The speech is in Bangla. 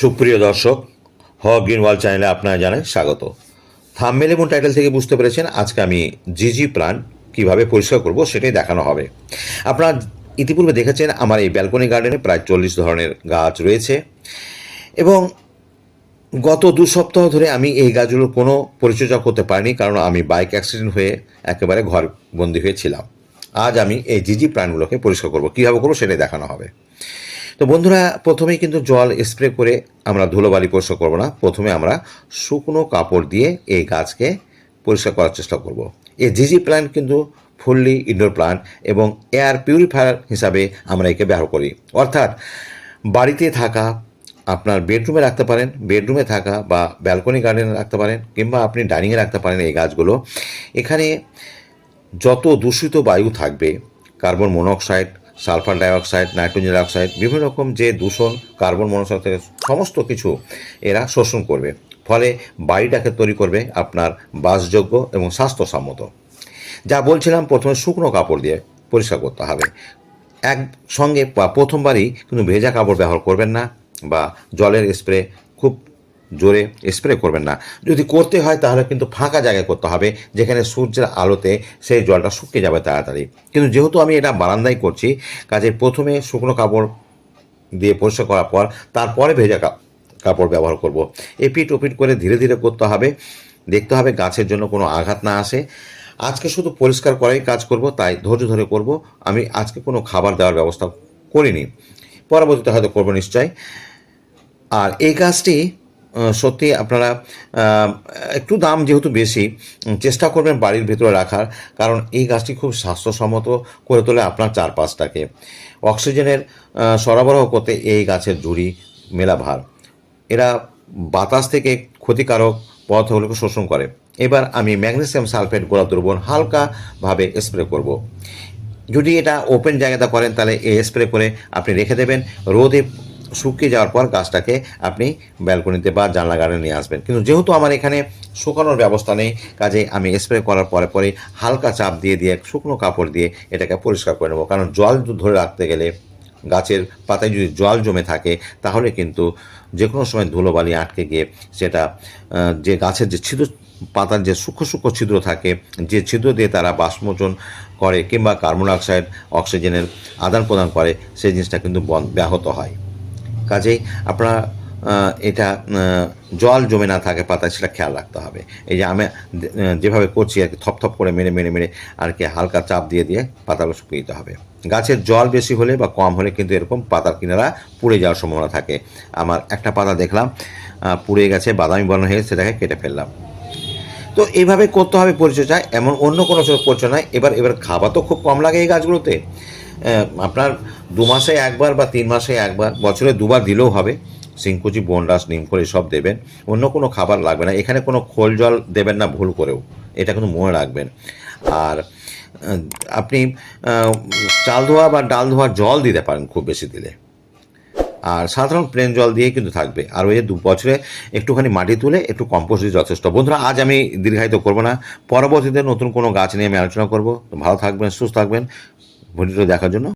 সুপ্রিয় দর্শক হ গ্রিনওয়াল চ্যানেলে আপনারা জানাই স্বাগত। থামমেল এবং টাইটেল থেকে বুঝতে পেরেছেন আজকে আমি জিজি প্ল্যান কীভাবে পরিষ্কার করব সেটাই দেখানো হবে। আপনারা ইতিপূর্বে দেখেছেন আমার এই ব্যালকনি গার্ডেনে প্রায় চল্লিশ ধরনের গাছ রয়েছে এবং গত দু সপ্তাহ ধরে আমি এই গাছগুলোর কোনো পরিচর্যা করতে পারিনি কারণ আমি বাইক অ্যাক্সিডেন্ট হয়ে একেবারে ঘর বন্দি হয়েছিলাম। আজ আমি এই জিজি প্রাণগুলোকে পরিষ্কার করব। কীভাবে করব সেটাই দেখানো হবে। তো বন্ধুরা, প্রথমেই কিন্তু জল স্প্রে করে আমরা ধুলোবালি পরিষ্কার করব না। প্রথমে আমরা শুকনো কাপড় দিয়ে এই গাছকে পরিষ্কার করার চেষ্টা করব। এই জিজি প্ল্যান্ট কিন্তু ফুললি ইনডোর প্ল্যান্ট এবং এয়ার পিউরিফায়ার হিসাবে আমরা একে ব্যবহার করি। অর্থাৎ বাড়িতে থাকা, আপনার বেডরুমে রাখতে পারেন বেডরুমে থাকা বা ব্যালকনি গার্ডেনে রাখতে পারেন কিংবা আপনি ডাইনিংয়ে রাখতে পারেন এই গাছগুলো। এখানে যত দূষিত বায়ু থাকবে carbon monoxide sulphur dioxide, nitrogen dioxide, বিভিন্ন রকম যে দূষণ, কার্বন মনোক্সাইড থেকে সমস্ত কিছু এরা শোষণ করবে। ফলে বাড়িটাকে তৈরি করবে আপনার বাসযোগ্য এবং স্বাস্থ্যসম্মত। যা বলছিলাম, প্রথমে শুকনো কাপড় দিয়ে পরিষ্কার করতে হবে। একসঙ্গে বা প্রথমবারই কিন্তু ভেজা কাপড় ব্যবহার করবেন না বা জলের স্প্রে খুব জোরে স্প্রে করবেন না। যদি করতে হয় তাহলে কিন্তু ফাঁকা জায়গায় করতে হবে, যেখানে সূর্যের আলোতে সেই জলটা শুকিয়ে যাবে তাড়াতাড়ি। কিন্তু যেহেতু আমি এটা বারান্দায় করছি কাজে প্রথমে শুকনো কাপড় দিয়ে পরিষ্কার করার পর তারপরে ভেজা কাপড় ব্যবহার করব। এপিট ওপিট করে ধীরে ধীরে করতে হবে। দেখতে হবে গাছের জন্য কোনো আঘাত না আসে। আজকে শুধু পরিষ্কার করাই কাজ করব, তাই ধৈর্য ধরে করব। আমি আজকে কোনো খাবার দেওয়ার ব্যবস্থা করিনি। পরবর্তীতে হয়তো করব নিশ্চয়। আর এই গাছটি সত্যি আপনারা একটু দাম যেহেতু বেশি চেষ্টা করবেন বাড়ির ভেতরে রাখার, কারণ এই গাছটি খুব স্বাস্থ্যসম্মত করে তোলে আপনার চারপাশটাকে। অক্সিজেনের সরবরাহ করতে এই গাছের জুড়ি মেলা ভার। এরা বাতাস থেকে ক্ষতিকারক পদার্থগুলোকে শোষণ করে। এবার আমি ম্যাগনেসিয়াম সালফেট গোলাপ দ্রবণ হালকাভাবে স্প্রে করব। যদি এটা ওপেন জায়গাতে করেন, তাহলে এই স্প্রে করে আপনি রেখে দেবেন। রোদে শুকিয়ে যাওয়ার পর গাছটাকে আপনি ব্যালকনিতে বা জানলা গার্ডেনে নিয়ে আসবেন। কিন্তু যেহেতু আমার এখানে শুকানোর ব্যবস্থা নেই, কাজে আমি স্প্রে করার পরে পরে হালকা চাপ দিয়ে দিয়ে, শুকনো কাপড় দিয়ে এটাকে পরিষ্কার করে নেব। কারণ জল ধরে রাখতে গেলে গাছের পাতায় যদি জল জমে থাকে, তাহলে কিন্তু যে কোনো সময় ধুলোবালি আটকে গিয়ে সেটা যে গাছের যে ছিদ্র, পাতার যে সূক্ষ্ম সূক্ষ্ম ছিদ্র থাকে, যে ছিদ্র দিয়ে তারা বাষ্পমোচন করে কিংবা কার্বন ডাইঅক্সাইড, অক্সিজেনের আদান প্রদান করে, সেই জিনিসটা কিন্তু ব্যাহত হয়। কাজেই আপনারা এটা জল জমে না থাকে পাতায়, সেটা খেয়াল রাখতে হবে। এই যে আমি যেভাবে করছি আর কি থপথপ করে মেরে মেরে মেরে আর কি হালকা চাপ দিয়ে দিয়ে পাতাগুলো শুকিয়ে দিতে হবে। গাছের জল বেশি হলে বা কম হলে কিন্তু এরকম পাতার কিনারা পুড়ে যাওয়ার সম্ভাবনা থাকে। আমার একটা পাতা দেখলাম পুড়ে গেছে, বাদামি বর্ণ হয়ে সেটাকে কেটে ফেললাম। তো এইভাবে করতে হবে পরিচর্যা এমন অন্য কোনো পরিচয় নয়। এবার এবার খাবার তো খুব কম লাগে এই গাছগুলোতে। আপনার দু মাসে একবার বা তিন মাসে একবার, বছরে দুবার দিলেও হবে। সিংকুচি বনরাস নিমখোল এসব দেবেন। অন্য কোনো খাবার লাগবে না। এখানে কোনো খোল জল দেবেন না, ভুল করেও। এটা কিন্তু মনে রাখবেন। আর আপনি চাল ধোয়া বা ডাল ধোয়া জল দিতে পারেন খুব বেশি দিলে। আর সাধারণ প্লেন জল দিয়ে কিন্তু থাকবে। আর ওই দু বছরে একটুখানি মাটি তুলে একটু কম্পোস্ট দিয়ে যথেষ্ট। বন্ধুরা, আজ আমি দীর্ঘায়িত করব না। পরবর্তীতে নতুন কোনো গাছ নিয়ে আমি আলোচনা করব। ভালো থাকবেন, সুস্থ থাকবেন। ভিডিওটা দেখার জন্য।